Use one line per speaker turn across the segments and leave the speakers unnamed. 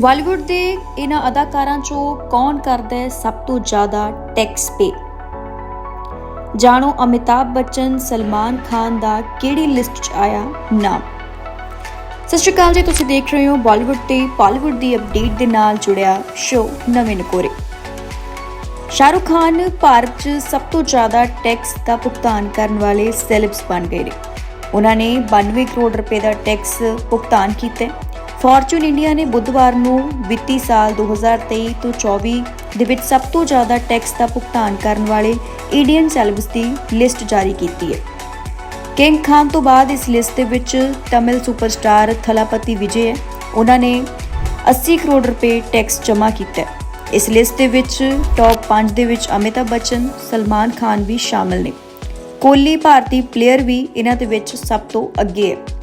ਬਾਲੀਵੁੱਡ ਦੇ ਇਹਨਾਂ ਅਦਾਕਾਰਾਂ ਚੋਂ ਕੌਣ ਕਰਦਾ ਹੈ ਸਭ ਤੋਂ ਜ਼ਿਆਦਾ ਟੈਕਸ ਪੇ ਜਾਣੋ ਅਮਿਤਾਭ ਬੱਚਨ, ਸਲਮਾਨ ਖਾਨ ਦਾ ਕਿਹੜੀ ਲਿਸਟ 'ਚ ਆਇਆ ਨਾਮ? ਸਤਿ ਸ਼੍ਰੀ ਅਕਾਲ ਜੀ, ਤੁਸੀਂ ਦੇਖ ਰਹੇ ਹੋ ਬਾਲੀਵੁੱਡ ਤੇ ਬਾਲੀਵੁੱਡ ਦੀ ਅਪਡੇਟ ਦੇ ਨਾਲ ਜੁੜਿਆ ਸ਼ੋ ਨਵੇਂ ਨਕੋਰੇ। ਸ਼ਾਹਰੁਖ ਖਾਨ ਭਾਰਤ 'ਚ ਸਭ ਤੋਂ ਜ਼ਿਆਦਾ ਟੈਕਸ ਦਾ ਭੁਗਤਾਨ ਕਰਨ ਵਾਲੇ ਸੈਲਬਸ ਬਣ ਗਏ ਨੇ। ਉਹਨਾਂ ਨੇ 92 ਕਰੋੜ ਰੁਪਏ ਦਾ ਟੈਕਸ ਭੁਗਤਾਨ ਕੀਤਾ ਹੈ। ਫੋਰਚੂਨ ਇੰਡੀਆ ਨੇ ਬੁੱਧਵਾਰ ਨੂੰ ਵਿੱਤੀ ਸਾਲ 2023 ਤੋਂ 24 ਦੇ ਵਿੱਚ ਸਭ ਤੋਂ ਜ਼ਿਆਦਾ ਟੈਕਸ ਦਾ ਭੁਗਤਾਨ ਕਰਨ ਵਾਲੇ ਇੰਡੀਅਨ ਸੈਲਬਸ ਦੀ ਲਿਸਟ ਜਾਰੀ ਕੀਤੀ ਹੈ। ਕਿੰਗ ਖਾਨ ਤੋਂ ਬਾਅਦ ਇਸ ਲਿਸਟ ਦੇ ਵਿੱਚ ਤਮਿਲ ਸੁਪਰਸਟਾਰ ਥਲਾਪਤੀ ਵਿਜੇ ਹੈ। ਉਹਨਾਂ ਨੇ 80 ਕਰੋੜ ਰੁਪਏ ਟੈਕਸ ਜਮ੍ਹਾਂ ਕੀਤਾ ਹੈ। ਇਸ ਲਿਸਟ ਦੇ ਵਿੱਚ ਟੌਪ 5 ਦੇ ਵਿੱਚ ਅਮਿਤਾਭ ਬੱਚਨ, ਸਲਮਾਨ ਖਾਨ ਵੀ ਸ਼ਾਮਲ ਨੇ। ਕੋਹਲੀ ਭਾਰਤੀ ਪਲੇਅਰ ਵੀ ਇਹਨਾਂ ਦੇ ਵਿੱਚ ਸਭ ਤੋਂ ਅੱਗੇ ਹੈ।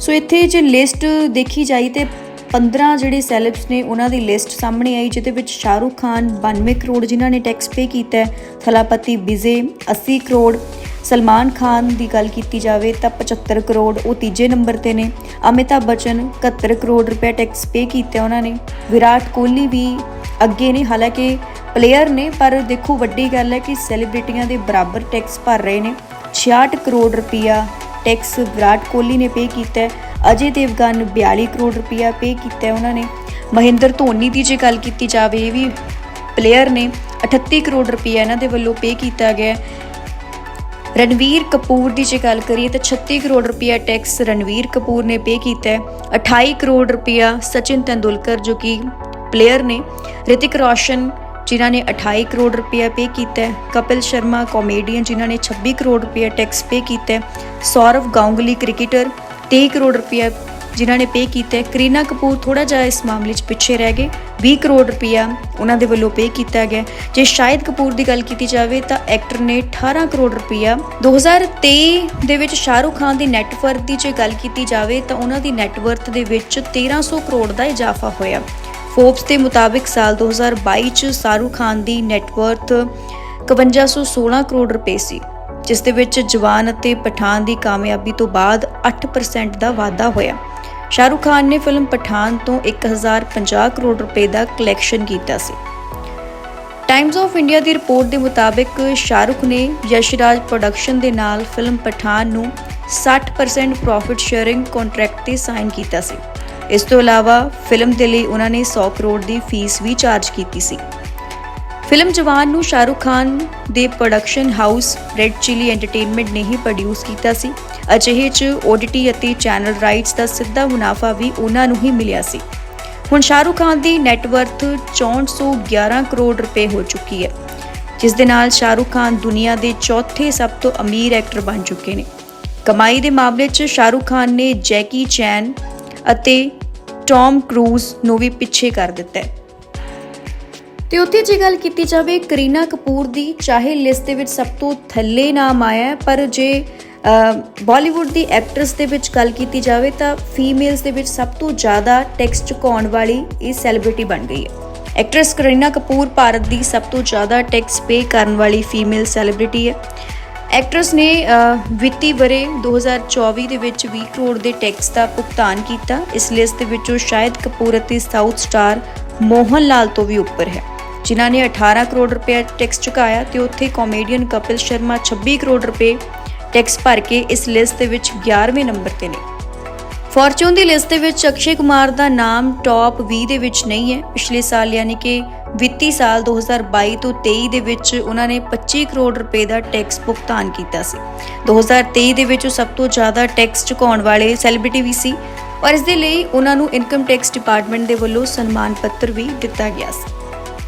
ਸੋ ਇੱਥੇ ਜੇ ਲਿਸਟ ਦੇਖੀ ਜਾਈ ਤੇ 15 ਜਿਹੜੇ ਸੈਲਬਸ ਨੇ, ਉਹਨਾਂ ਦੀ ਲਿਸਟ ਸਾਹਮਣੇ ਆਈ, ਜਿਹਦੇ ਵਿੱਚ ਸ਼ਾਹਰੁਖ ਖਾਨ 92 ਕਰੋੜ ਜਿਨ੍ਹਾਂ ਨੇ ਟੈਕਸ ਪੇ ਕੀਤਾ ਹੈ, ਥਲਾਪਤੀ ਵਿਜੇ 80 ਕਰੋੜ, ਸਲਮਾਨ ਖਾਨ ਦੀ ਗੱਲ ਕੀਤੀ ਜਾਵੇ ਤਾਂ 75 ਕਰੋੜ, ਉਹ ਤੀਜੇ ਨੰਬਰ ਤੇ ਨੇ। ਅਮਿਤਾਭ ਬੱਚਨ 71 ਕਰੋੜ ਰੁਪਏ ਟੈਕਸ ਪੇ ਕੀਤਾ ਉਹਨਾਂ ਨੇ। ਵਿਰਾਟ ਕੋਹਲੀ ਵੀ ਅੱਗੇ ਨੇ, ਹਾਲਾਂਕਿ ਪਲੇਅਰ ਨੇ, ਪਰ ਦੇਖੋ ਵੱਡੀ ਗੱਲ ਹੈ ਕਿ ਸੈਲੀਬ੍ਰਿਟੀਆਂ ਦੇ ਬਰਾਬਰ ਟੈਕਸ ਭਰ ਰਹੇ ਨੇ। 66 ਕਰੋੜ ਰੁਪਇਆ ਟੈਕਸ ਵਿਰਾਟ ਕੋਹਲੀ ਨੇ ਪੇ ਕੀਤਾ ਹੈ। ਅਜੇ ਦੇਵਗਨ 42 ਕਰੋੜ ਰੁਪਇਆ ਪੇ ਕੀਤਾ ਹੈ ਉਹਨਾਂ ਨੇ। ਮਹਿੰਦਰ ਧੋਨੀ ਦੀ ਜੇ ਗੱਲ ਕੀਤੀ ਜਾਵੇ, ਇਹ ਵੀ ਪਲੇਅਰ ਨੇ 38 ਕਰੋੜ ਰੁਪਇਆ ਇਹਨਾਂ ਦੇ ਵੱਲੋਂ ਪੇ ਕੀਤਾ ਗਿਆ ਹੈ। ਰਣਵੀਰ ਕਪੂਰ ਦੀ ਜੇ ਗੱਲ ਕਰੀਏ ਤਾਂ 36 ਕਰੋੜ ਰੁਪਇਆ ਟੈਕਸ ਰਣਵੀਰ ਕਪੂਰ ਨੇ ਪੇ ਕੀਤਾ ਹੈ। 28 ਕਰੋੜ ਰੁਪਇਆ ਸਚਿਨ ਤੈਂਦੁਲਕਰ ਜੋ ਕਿ ਪਲੇਅਰ ਨੇ, ਰਿਤਿਕ ਰੋਸ਼ਨ ਜਿਨ੍ਹਾਂ ਨੇ 28 ਕਰੋੜ ਰੁਪਇਆ ਪੇ ਕੀਤਾ। ਹੈ ਕਪਿਲ ਸ਼ਰਮਾ ਕਾਮੇਡੀਅਨ ਜਿਨ੍ਹਾਂ ਨੇ 26 ਕਰੋੜ ਰੁਪਇਆ ਟੈਕਸ ਪੇ ਕੀਤਾ। ਹੈ ਸੌਰਵ ਗਾਂਗੁਲੀ ਕ੍ਰਿਕਟਰ 23 ਕਰੋੜ ਰੁਪਇਆ ਜਿਨ੍ਹਾਂ ਨੇ ਪੇ ਕੀਤਾ। ਹੈ ਕਰੀਨਾ ਕਪੂਰ ਥੋੜਾ ਜਿਹਾ ਇਸ ਮਾਮਲੇ 'ਚ ਪਿੱਛੇ ਰਹਿ ਗਏ। 20 ਕਰੋੜ ਰੁਪਇਆ ਉਹਨਾਂ ਦੇ ਵੱਲੋਂ ਪੇ ਕੀਤਾ ਗਿਆ। ਜੇ ਸ਼ਾਹਿਦ ਕਪੂਰ ਦੀ ਗੱਲ ਕੀਤੀ ਜਾਵੇ ਤਾਂ ਐਕਟਰ ਨੇ 18 ਕਰੋੜ ਰੁਪਇਆ 2023 ਦੇ ਵਿੱਚ ਸ਼ਾਹਰੁਖ ਖਾਨ ਦੀ ਨੈਟਵਰਥ ਦੀ ਜੇ ਗੱਲ ਕੀਤੀ ਜਾਵੇ ਤਾਂ ਉਹਨਾਂ ਦੀ ਨੈਟਵਰਥ ਦੇ ਵਿੱਚ 1300 ਕਰੋੜ ਦਾ ਇਜ਼ਾਫਾ ਹੋਇਆ। ਫੋਰਬਸ ਦੇ ਮੁਤਾਬਿਕ ਸਾਲ 2022 ਚ ਸ਼ਾਹਰੁਖ ਖਾਨ ਦੀ ਨੈਟਵਰਥ 5116 ਕਰੋੜ ਰੁਪਏ ਸੀ, ਜਿਸ ਦੇ ਵਿੱਚ ਜਵਾਨ ਅਤੇ ਪਠਾਨ ਦੀ ਕਾਮਯਾਬੀ ਤੋਂ ਬਾਅਦ 8% ਦਾ ਵਾਧਾ ਹੋਇਆ। ਸ਼ਾਹਰੁਖ ਖਾਨ ਨੇ ਫਿਲਮ ਪਠਾਨ ਤੋਂ 1050 ਕਰੋੜ ਰੁਪਏ ਦਾ ਕਲੈਕਸ਼ਨ ਕੀਤਾ ਸੀ। ਟਾਈਮਜ਼ ਆਫ ਇੰਡੀਆ ਦੀ ਰਿਪੋਰਟ ਦੇ ਮੁਤਾਬਿਕ ਸ਼ਾਹਰੁਖ ਨੇ ਯਸ਼ਰਾਜ ਪ੍ਰੋਡਕਸ਼ਨ ਦੇ ਨਾਲ ਫਿਲਮ ਪਠਾਨ ਨੂੰ 60% ਪ੍ਰੋਫਿਟ ਸ਼ੇਅਰਿੰਗ ਕੰਟਰੈਕਟ ਤੇ ਸਾਈਨ ਕੀਤਾ ਸੀ। ਇਸ ਤੋਂ ਇਲਾਵਾ ਫਿਲਮ ਦੇ ਲਈ ਉਹਨਾਂ ਨੇ 100 ਕਰੋੜ ਦੀ ਫੀਸ ਵੀ ਚਾਰਜ ਕੀਤੀ ਸੀ। ਫਿਲਮ ਜਵਾਨ ਨੂੰ ਸ਼ਾਹਰੁਖ ਖਾਨ ਦੇ production house red chilli entertainment ਨੇ ਹੀ ਪ੍ਰੋਡਿਊਸ ਕੀਤਾ ਸੀ। ਅਜਿਹੇ 'ਚ ਓਡੀਟੀ ਅਤੇ ਚੈਨਲ ਰਾਈਟਸ ਦਾ ਸਿੱਧਾ ਮੁਨਾਫਾ ਵੀ ਉਹਨਾਂ ਨੂੰ ਹੀ ਮਿਲਿਆ ਸੀ। ਹੁਣ ਸ਼ਾਹਰੁਖ ਖਾਨ ਦੀ ਨੈਟਵਰਥ 6411 ਕਰੋੜ ਰੁਪਏ ਹੋ ਚੁੱਕੀ ਹੈ, ਜਿਸ ਦੇ ਨਾਲ ਸ਼ਾਹਰੁਖ ਖਾਨ ਦੁਨੀਆ ਦੇ ਚੌਥੇ ਸਭ ਤੋਂ ਅਮੀਰ ਐਕਟਰ ਬਣ ਚੁੱਕੇ ਨੇ। ਕਮਾਈ ਦੇ ਮਾਮਲੇ 'ਚ ਸ਼ਾਹਰੁਖ ਖਾਨ ਨੇ ਜੈਕੀ ਚੈਨ ਅਤੇ ਟੌਮ ਕਰੂਜ਼ ਨੂੰ ਵੀ ਪਿੱਛੇ ਕਰ ਦਿੱਤਾ ਹੈ। ਤੇ ਉੱਥੇ ਜੇ ਗੱਲ ਕੀਤੀ ਜਾਵੇ, ਕਰੀਨਾ ਕਪੂਰ ਦੀ, ਚਾਹੇ ਲਿਸਟ ਦੇ ਵਿੱਚ ਸਭ ਤੋਂ ਥੱਲੇ ਨਾਮ ਆਇਆ ਪਰ ਜੇ ਬਾਲੀਵੁੱਡ ਦੀ ਐਕਟਰਸ ਦੇ ਵਿੱਚ ਗੱਲ ਕੀਤੀ ਜਾਵੇ ਤਾਂ ਫੀਮੇਲਸ ਦੇ ਵਿੱਚ ਸਭ ਤੋਂ ਜ਼ਿਆਦਾ ਟੈਕਸ ਚੁਕਾਉਣ ਵਾਲੀ ਇਹ ਸੈਲੀਬ੍ਰਿਟੀ ਬਣ ਗਈ ਹੈ। ਐਕਟਰਸ ਕਰੀਨਾ ਕਪੂਰ ਭਾਰਤ ਦੀ ਸਭ ਤੋਂ ਜ਼ਿਆਦਾ ਟੈਕਸ ਪੇ ਕਰਨ ਵਾਲੀ ਫੀਮੇਲ ਸੈਲੀਬ੍ਰਿਟੀ ਹੈ। ਐਕਟਰਸ ਨੇ ਅ, ਵਿੱਤੀ ਬਰੇ 2024 ਦੇ ਵਿੱਚ 20 ਕਰੋੜ ਦੇ ਟੈਕਸ ਦਾ ਭੁਗਤਾਨ ਕੀਤਾ। ਇਸ ਲਿਸਟ ਦੇ ਵਿੱਚੋਂ ਸ਼ਾਹਿਦ ਕਪੂਰ ਅਤੇ ਸਾਊਥ ਸਟਾਰ ਮੋਹਨ ਲਾਲ ਤੋਂ ਵੀ ਉੱਪਰ ਹੈ। ਜਿਨ੍ਹਾਂ ਨੇ 18 ਕਰੋੜ ਰੁਪਏ ਟੈਕਸ ਚੁਕਾਇਆ ਤੇ ਉੱਥੇ ਕਾਮੇਡੀਅਨ ਕਪਿਲ ਸ਼ਰਮਾ 26 ਕਰੋੜ ਰੁਪਏ ਟੈਕਸ ਭਰ ਕੇ ਇਸ ਲਿਸਟ ਦੇ ਵਿੱਚ 11ਵੇਂ ਨੰਬਰ ਤੇ ਨੇ। ਫੋਰਚੂਨ ਦੀ ਲਿਸਟ ਦੇ ਵਿੱਚ ਅਕਸ਼ੇ ਕੁਮਾਰ ਦਾ ਨਾਮ ਟੌਪ 20 ਦੇ ਵਿੱਚ ਨਹੀਂ ਹੈ। ਪਿਛਲੇ ਸਾਲ ਯਾਨੀ ਕਿ ਵਿੱਤੀ ਸਾਲ 2022 ਤੋਂ 23 ਦੇ ਵਿੱਚ ਉਹਨਾਂ ਨੇ 25 ਕਰੋੜ ਰੁਪਏ ਦਾ ਟੈਕਸ ਭੁਗਤਾਨ ਕੀਤਾ ਸੀ। 2023 ਦੇ ਵਿੱਚ ਉਹ ਸਭ ਤੋਂ ਜ਼ਿਆਦਾ ਟੈਕਸ ਚੁਕਾਉਣ ਵਾਲੇ ਸੈਲੀਬ੍ਰਿਟੀ ਵੀ ਸੀ ਔਰ ਇਸ ਦੇ ਲਈ ਉਹਨਾਂ ਨੂੰ ਇਨਕਮ ਟੈਕਸ ਡਿਪਾਰਟਮੈਂਟ ਦੇ ਵੱਲੋਂ ਸਨਮਾਨ ਪੱਤਰ ਵੀ ਦਿੱਤਾ ਗਿਆ ਸੀ।